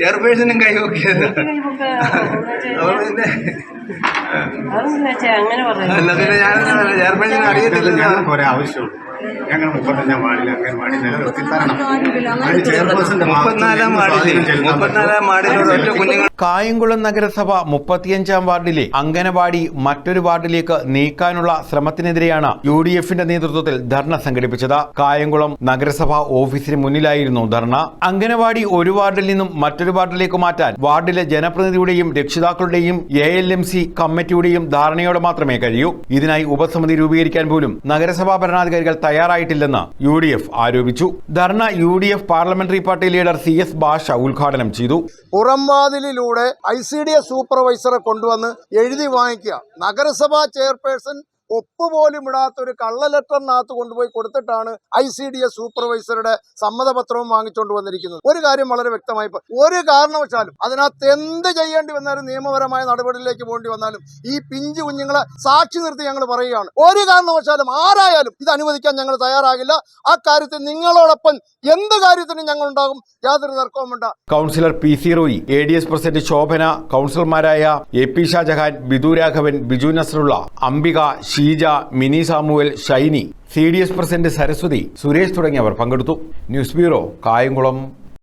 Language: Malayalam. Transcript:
ചെയർപേഴ്സണും കൈവക്കിയത് നോക്കിയത് പിന്നെ അങ്ങനെ അല്ല പിന്നെ ഞാൻ ചെയർപേഴ്സൺ അറിയത്തില്ല. ഞാൻ ഒരേ ആവശ്യമുള്ളൂ. ഞങ്ങൾ മുപ്പത്തഞ്ചാം വാർഡിൽ അംഗൻവാടി നിലനിർത്തി തരണം. അതിന് ചെയർപേഴ്സന്റെ മുപ്പത്തിനാലാം വാർഡിൽ മുപ്പത്തിനാലാം വാർഡിൽ ഒറ്റ കുഞ്ഞുങ്ങൾ കായംകുളം നഗരസഭ മുപ്പത്തിയഞ്ചാം വാർഡിലെ അംഗനവാടി മറ്റൊരു വാർഡിലേക്ക് നീക്കാനുള്ള ശ്രമത്തിനെതിരെയാണ് യു ഡി എഫിന്റെ നേതൃത്വത്തിൽ ധർണ സംഘടിപ്പിച്ചത്. കായംകുളം നഗരസഭ ഓഫീസിന് മുന്നിലായിരുന്നു ധർണ. അംഗനവാടി ഒരു വാർഡിൽ നിന്നും മറ്റൊരു വാർഡിലേക്ക് മാറ്റാൻ വാർഡിലെ ജനപ്രതിനിധിയുടെയും രക്ഷിതാക്കളുടെയും എ എൽ എം സി കമ്മിറ്റിയുടെയും ധാരണയോടെ മാത്രമേ കഴിയൂ. ഇതിനായി ഉപസമിതി രൂപീകരിക്കാൻ പോലും നഗരസഭാ ഭരണാധികാരികൾ തയ്യാറായിട്ടില്ലെന്ന് യു ഡി എഫ് ആരോപിച്ചു. ധർണ U D F parliamentary party leader C S Basha ഉദ്ഘാടനം ചെയ്തു. ഐ സി ഡി എസ് സൂപ്പർവൈസറെ കൊണ്ടുവന്ന് എഴുതി വാങ്ങിക്കുക. നഗരസഭാ ചെയർപേഴ്സൺ ഒപ്പുപോലും ഇടാത്ത ഒരു കള്ള ലെറ്ററിനകത്ത് കൊണ്ടുപോയി കൊടുത്തിട്ടാണ് ഐ സി ഡി എസ് സൂപ്പർവൈസറുടെ സമ്മതപത്രവും വാങ്ങിച്ചുകൊണ്ട് വന്നിരിക്കുന്നത്. ഒരു കാര്യം വളരെ വ്യക്തമായി ഒരു കാരണവശാലും അതിനകത്ത് എന്ത് ചെയ്യേണ്ടി വന്നാലും നിയമപരമായ നടപടിയിലേക്ക് പോകേണ്ടി വന്നാലും ഈ പിഞ്ചു കുഞ്ഞുങ്ങളെ സാക്ഷി നിർത്തി ഞങ്ങൾ പറയുകയാണ്. ഒരു കാരണവശാലും ആരായാലും ഇത് അനുവദിക്കാൻ ഞങ്ങൾ തയ്യാറാകില്ല. ആ കാര്യത്തിൽ നിങ്ങളോടൊപ്പം എന്ത് കാര്യത്തിനും ഞങ്ങൾ ഉണ്ടാകും യാതൊരു തർക്കവും വേണ്ട. Councillor P C Roy A D S president Shobhana കൗൺസിലർമാരായ A P Shajahan Bidu Raghavan Biju Nasarulla Ambika Sheeja Mini Samuel Shiny C D S president Saraswathi Suresh തുടങ്ങിയവർ പങ്കെടുത്തു. News bureau Kayamkulam.